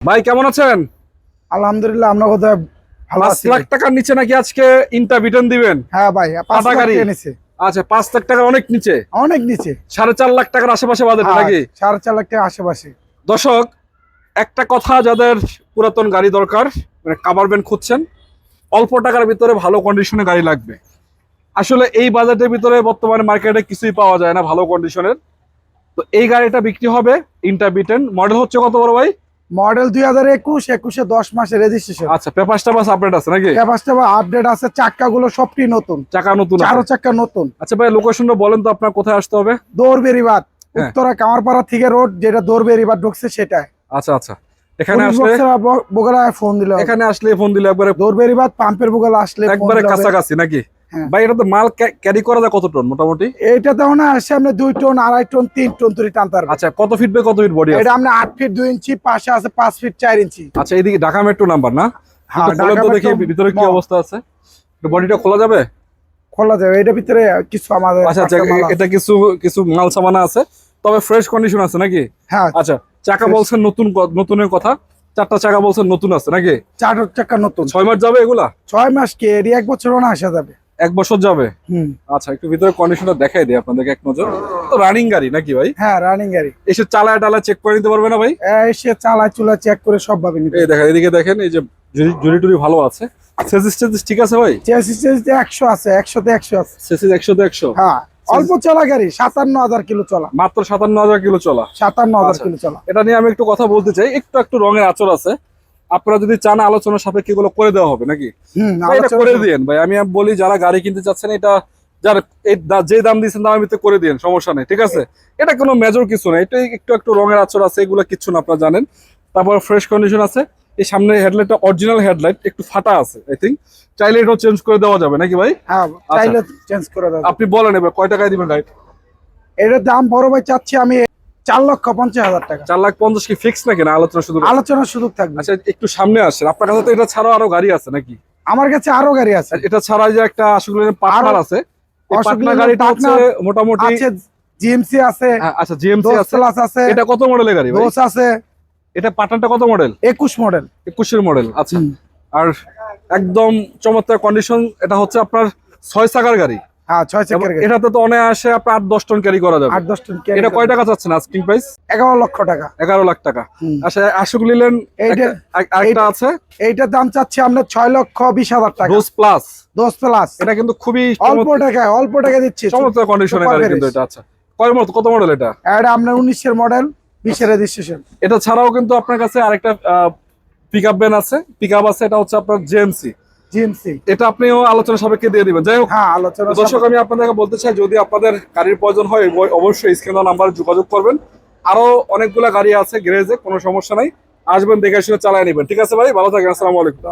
ভাই কেমন আছেন? আলহামদুলিল্লাহ আমরা কোথায় ভালো আছি। লাখ টাকার নিচে নাকি আজকে ইন্টারভিটন দিবেন? হ্যাঁ ভাই পাঁচ লাখ নিচে। আচ্ছা পাঁচ লাখ টাকার অনেক নিচে? অনেক নিচে। সাড়ে চার লাখ টাকার আশেপাশে বাজেট হ্যাঁ, নাকি? সাড়ে চার লাখ টাকার আশেপাশে। দর্শক একটা কথা যাদের পুরাতন গাড়ি দরকার মানে কাভার ব্যান্ড খুঁজছেন অল্প টাকার ভিতরে ভালো কন্ডিশনে গাড়ি লাগবে। আসলে এই বাজেটের ভিতরে বর্তমানে মার্কেটে কিছুই পাওয়া যায় না ভালো কন্ডিশনের তো এই গাড়িটা বিক্রি হবে ইন্টারবিটেন মডেল হচ্ছে কত বড় ভাই? মডেল দুই হাজার একুশ একুশে দশ মাসে রেজিস্ট্রেশন আচ্ছা পেপারসটা বাস আপডেট আছে নাকি? ক্যাপাসিটি বা আপডেট আছে চাক্কা গুলো সবটি নতুন। চাকা নতুন আছে। চারো চাক্কা নতুন। আচ্ছা ভাই লোকেশনটা বলেন তো আপনার কোথায় আসতে হবে? দৌড়বেরিবাদ হ্যাঁ। উত্তরা কামারপাড়া থেকে রোড যেটা দৌড়বেরিবাদ ঢুকছে সেটাই। আচ্ছা আচ্ছা। এখানে আসলে বগলায় ফোন দিলে। এখানে আসলে ফোন দিলে একবারে দৌড়বেরিবাদ পাম্পের বগলা আসলে একবারে কাছাকাছি নাকি। ভাই এটা তো মাল ক্যারি করা যায় কত টন মোটামুটি? এইটা তো না আসছে আপনি দুই টন আড়াই টন তিন টন তুরি টানতে পারবেন। আচ্ছা কত ফিট বাই কত ফিট বডি এটা আপনি আট ফিট দুই ইঞ্চি পাশে আছে পাঁচ ফিট চার ইঞ্চি আচ্ছা এইদিকে ঢাকা মেট্রো নাম্বার না? হ্যাঁ, দেখি ভিতরে কি অবস্থা আছে। বডিটা খোলা যাবে? খোলা যাবে এটার ভিতরে কিছু আমাদের আচ্ছা আচ্ছা। এটা কিছু কিছু মাল সামানা আছে তবে ফ্রেশ কন্ডিশন আছে নাকি? হ্যাঁ আচ্ছা চাকা বলছেন নতুন নতুনের কথা চারটা চাকা বলছেন নতুন আছে নাকি? চার চাকা নতুন। ছয় মাস যাবে এগুলা? ছয় মাস কি এক বছর না আসা যাবে। এক বছর যাবে? আচ্ছা একটু ভিতরে কন্ডিশনটা দেখাই দিই আপনাদেরকে এক নজর। তো রানিং গাড়ি নাকি ভাই? হ্যাঁ রানিং গাড়ি। এসে চালায় টালায় চেক করে নিতে পারবে না ভাই? এসে চালা চুলা চেক করে সব ভাবে নিবে এই দেখেন এদিকে দেখেন এই যে জুরি- জুরি টুরি ভালো আছে। সেসিস টেসিস ঠিক আছে ভাই? চেসিস একশো আছে একশোতে একশো আছে। সেসিস একশো তো একশো? হ্যাঁ অল্প চলা গাড়ি সাতান্ন হাজার কিলো চলা। মাত্র সাতান্ন হাজার কিলো চলা। সাতান্ন হাজার আচ্ছা। কিলো চলা। এটা নিয়ে আমি একটু কথা বলতে চাই একটু একটু রঙের আচর আছে। আপনারা যদি চান আলোচনা সাপেক্ষে এগুলো করে দেওয়া হবে নাকি? এটা করে। দিয়েন ভাই। আমি বলি যারা গাড়ি কিনতে চাচ্ছেন এটা যার যে দাম দিয়েছেন দামের ভিতরে করে দিয়েন সমস্যা নেই ঠিক আছে? এটা কোনো মেজর কিছু না এটা একটু একটু রঙের আচর আছে এগুলো কিচ্ছু না আপনারা জানেন। তারপর ফ্রেশ কন্ডিশন আছে। এই সামনে হেডলাইটটা অরিজিনাল হেডলাইট একটু ফাটা আছে আই থিঙ্ক চাইলে এটাও চেঞ্জ করে দেওয়া যাবে নাকি ভাই? হ্যাঁ চাইলে চেঞ্জ করে দেবো আপনি বলেন এবার কয় টাকায় দিবেন গাড়ি এটার দাম বড় ভাই চাচ্ছি আমি চার লক্ষ পঞ্চাশ হাজার টাকা। চার লাখ পঞ্চাশ কি ফিক্স নাকি না? আলোচনা শুধু আলোচনার সুযোগ থাকবে। আচ্ছা একটু সামনে আসেন। আপনার কাছে তো এটা ছাড়াও আরও গাড়ি আছে নাকি? আমার কাছে আরও গাড়ি আছে। এটা ছাড়া যে একটা পার্টনার আছে। অশোক পার্টনার লেল্যান্ড গাড়িটা হচ্ছে মোটামুটি আছে জিএমসি আছে হ্যাঁ, আচ্ছা জিএমসি আছে। আছে। এটা কত মডেলের গাড়ি ভাই? দোষ আছে। এটা পার্টনারটা কত মডেল? একুশ মডেল। একুশের মডেল আচ্ছা। আর একদম চমৎকার কন্ডিশন এটা হচ্ছে আপনার ছয় চাকার গাড়ি। হ্যাঁ এটাতে তো অনায়াসে আপনার আট দশ টন ক্যারি করা যাবে। আট দশ টন এটা কয় টাকা চাচ্ছেন আস্কিং প্রাইস এগারো লক্ষ টাকা। এগারো লাখ টাকা। আচ্ছা আশুক আরেকটা আছে? এইটার দাম চাচ্ছি আমরা ছয় লক্ষ বিশ হাজার টাকা। রোজ প্লাস দোষ প্লাস এটা কিন্তু খুবই অল্প টাকায় অল্প টাকা দিচ্ছি। চমৎকার কন্ডিশনের গাড়ি কিন্তু এটা আচ্ছা। কয় মডেল কত মডেল এটা? এটা আপনার উনিশের মডেল বিশের রেজিস্ট্রেশন এটা ছাড়াও কিন্তু আপনার কাছে আরেকটা পিক আপ ভ্যান আছে। পিক আপ আছে এটা হচ্ছে আপনার জেএমসি জিএমসি। এটা আপনিও আলোচনা সাপেক্ষে দিয়ে দিবেন। যাই হোক হ্যাঁ আলোচনা দর্শক আমি আপনাদেরকে বলতে চাই যদি আপনাদের গাড়ির প্রয়োজন হয় অবশ্যই স্ক্রিন নাম্বারে যোগাযোগ করবেন। আরও অনেকগুলা গাড়ি আছে গ্যারেজে কোনো সমস্যা নাই। আসবেন দেখে শুনে চালায় নিবেন। ঠিক আছে ভাই? ভালো থাকেন আসসালামু আলাইকুম।